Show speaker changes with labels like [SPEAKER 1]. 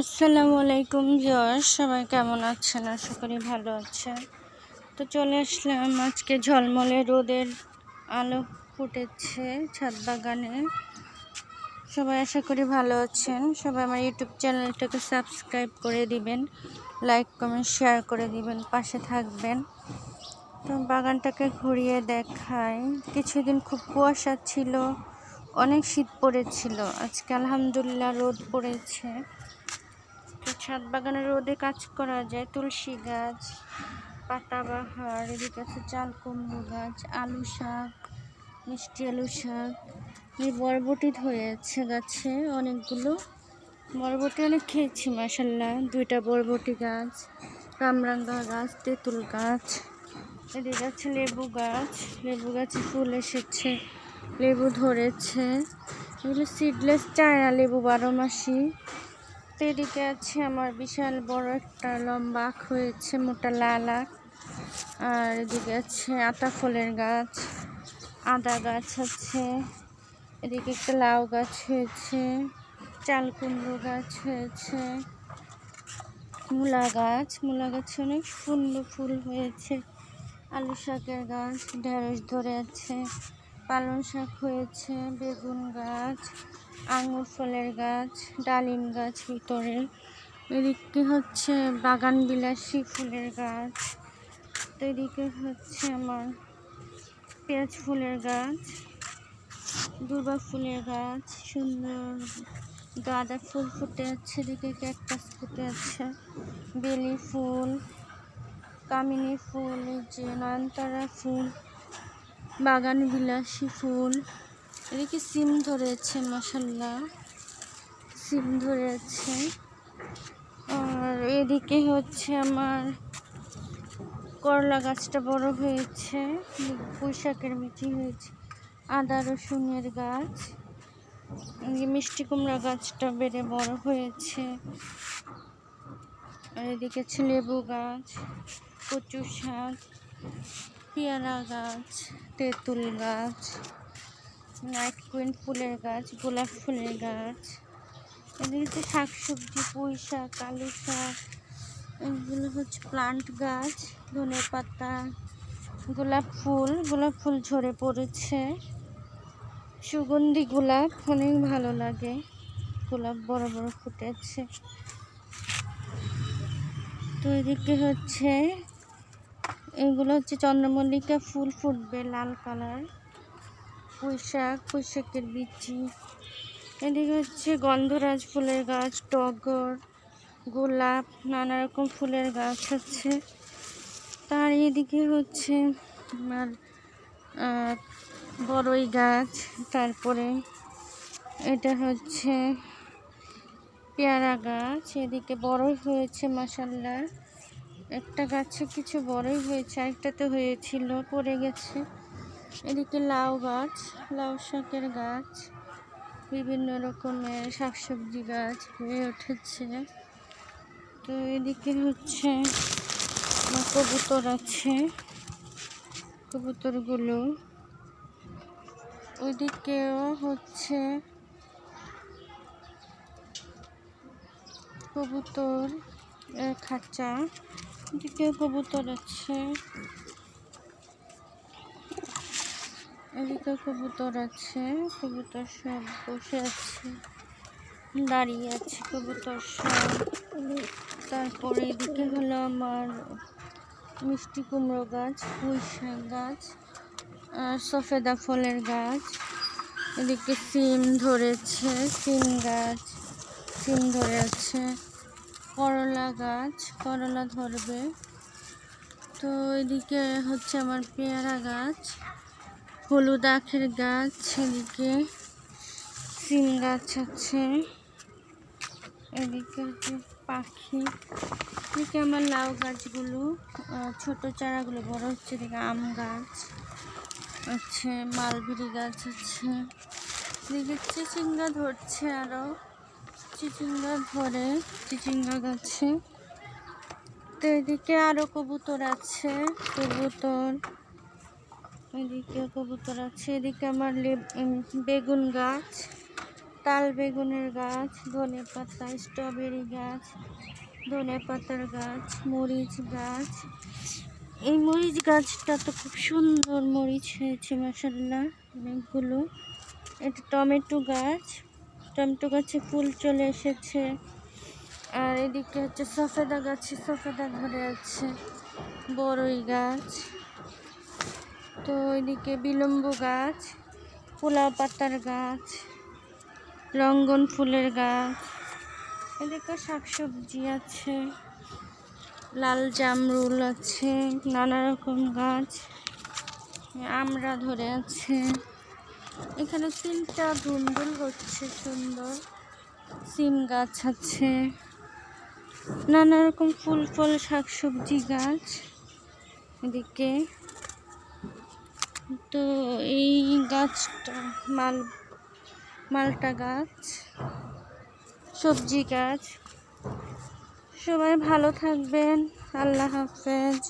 [SPEAKER 1] আসসালামু আলাইকুম জয় সবাই কেমন আছেন? আশা করি ভালো আছেন। তো চলে আসলাম আজকে ঝলমলে রোদের আলো ফুটেছে ছাদ বাগানে। সবাই আশা করি ভালো আছেন। সবাই আমার ইউটিউব চ্যানেলটাকে সাবস্ক্রাইব করে দিবেন, লাইক, কমেন্ট, শেয়ার করে দিবেন, পাশে থাকবেন। তো বাগানটাকে ঘুরিয়ে দেখাই। কিছুদিন খুব কুয়াশা ছিল, অনেক শীত পড়েছিল। আজকে আলহামদুলিল্লাহ রোদ পড়েছে। ছাদ বাগানে রোদে কাজ করা যায়, তুলসী গাছ পাতাবাহার এদিকে আছে চাল, কুমড়ো গাছ, আলু শাক, মিষ্টি আলু শাক। এই বরবটি ধরেছে গাছে অনেকগুলো। বরবটি অনেক খেয়েছি মাসাল্লাহ দুইটা বরবটি গাছ, কামরাঙ্গা গাছ, তেঁতুল গাছ, এদিকে আছে লেবু গাছ। লেবু গাছে ফুল এসেছে, লেবু ধরেছে। এগুলো সিডলেস চায়না লেবু বারো মাসি। তো এদিকে আছে আমার বিশাল বড় একটা লম্বা আখ হয়েছে, মোটা লাল আখ। আর এদিকে আছে আতা ফলের গাছ, আদা গাছ আছে। এদিকে একটা লাউ গাছ হয়েছে, চাল কুমড়ো গাছ হয়েছে। মূলা গাছ, মূলা গাছে অনেক সুন্দর ফুল হয়েছে। আলু শাকের গাছ, ঢেঁড়স ধরে আছে, পালং শাক হয়েছে, বেগুন গাছ আঙুর ফলের গাছ, ডালিম গাছ ভিতরে এদিকে হচ্ছে বাগান বিলাসী ফুলের গাছ। তো এদিকে হচ্ছে আমার পেঁয়াজ ফুলের গাছ, দুর্বা ফুলের গাছ, সুন্দর গাঁদা ফুল ফুটে আছে, এদিকে ক্যাকটাস ফুটে আছে, বেলি ফুল, কামিনী ফুল যে নয়নতারা ফুল, বাগান বিলাসী ফুল। এদিকে সিম ধরেছে মশাল্লা সিম ধরেছে। আর এদিকে হচ্ছে আমার করলা গাছটা বড় হয়েছে, পুঁইশাকের মিটি হয়েছে, আদা, রসুনের গাছ। মিষ্টি কুমড়া গাছটা বেড়ে বড় হয়েছে। আর এদিকে আছে লেবু গাছ কচু শাক পেয়ারা গাছ, তেঁতুল গাছ। নাইট কুইন ফুলের গাছ, গোলাপ ফুলের গাছ। এদিকে হচ্ছে শাক সবজি পুঁই শাক, আলু শাক, এগুলো হচ্ছে প্লান্ট গাছ, ধনে পাতা, গোলাপ ফুল। গোলাপ ফুল ঝরে পড়েছে। সুগন্ধি গোলাপ, অনেক ভালো লাগে। গোলাপ বড় বড় ফুটেছে। তো এদিকে হচ্ছে, এগুলো হচ্ছে চন্দ্রমল্লিকা ফুল ফুটবে লাল কালার পুঁইশাক, পুঁইশাকের বিচি। এদিকে হচ্ছে গন্ধরাজ ফুলের গাছ, টগর, গোলাপ নানা রকম ফুলের গাছ আছে। তার এদিকে হচ্ছে আমার বড়ই গাছ, তারপরে এটা হচ্ছে পেয়ারা গাছ। এদিকে বড়ই হয়েছে মাসাল্লা একটা গাছে কিছু বড়ই হয়েছে, আরেকটাতে হয়েছিল, পড়ে গেছে। এদিকে লাউ গাছ, লাউ শাকের গাছ, বিভিন্ন রকমের শাকসবজি গাছ হয়ে উঠেছে। তো এদিকে হচ্ছে কবুতর আছে, কবুতরগুলো। ওইদিকেও হচ্ছে কবুতর খাঁচা। এদিকে কবুতর আছে। এদিকে কবুতর আছে, কবুতর সব বসে আছে, দাঁড়িয়ে আছে কবুতর সব। তারপরে এদিকে হলো আমার মিষ্টি কুমড়ো গাছ, পুঁই শাক গাছ, আর সফেদা ফলের গাছ। এদিকে সিম ধরেছে, সিম গাছ, সিম ধরে আছে করলা গাছ, করলা ধরবে। তো এদিকে হচ্ছে আমার পেয়ারা গাছ। হলুদ আখের গাছ, এদিকে সিম গাছ আছে, এদিকে হচ্ছে পাখি, এদিকে আমার লাউ গাছগুলো ছোট চারাগুলো, বড় হচ্ছে এদিকে আম গাছ আছে, মালবেরি গাছ আছে, এদিকে চিচিঙ্গা ধরছে আরও চিচিঙ্গা ধরে চিচিঙ্গা গাছে, তো এদিকে আরও কবুতর আছে, কবুতর এদিকে কবুতর আছে, এদিকে আমার বেগুন গাছ, তাল বেগুনের গাছ, ধনে পাতা, স্ট্রবেরি গাছ, ধনে পাতার গাছ, মরিচ গাছ। এই মরিচ গাছটা তো খুব সুন্দর মরিচ হয়েছে মাসাল্লাহ অনেকগুলো। এটা টমেটো গাছ, টমেটো গাছে ফুল চলে এসেছে। আর এদিকে হচ্ছে সফেদা গাছে, সফেদা ধরে আছে বড়ই গাছ। তো এদিকে বিলম্ব গাছ, পোলাও পাতার গাছ, রঙ্গন ফুলের গাছ, এদিকে শাকসবজি আছে, লাল জামরুল আছে, নানা রকম গাছ, আমরা ধরে আছে। এখানে তিনটা ধুন্দুল হচ্ছে সুন্দর, সিম গাছ আছে, নানা রকম ফুল ফল, শাকসবজি গাছ, এদিকে তো এই গাছটা মাল মালটা গাছ সবজি গাছ। সবাই ভালো থাকবেন আল্লাহ হাফেজ।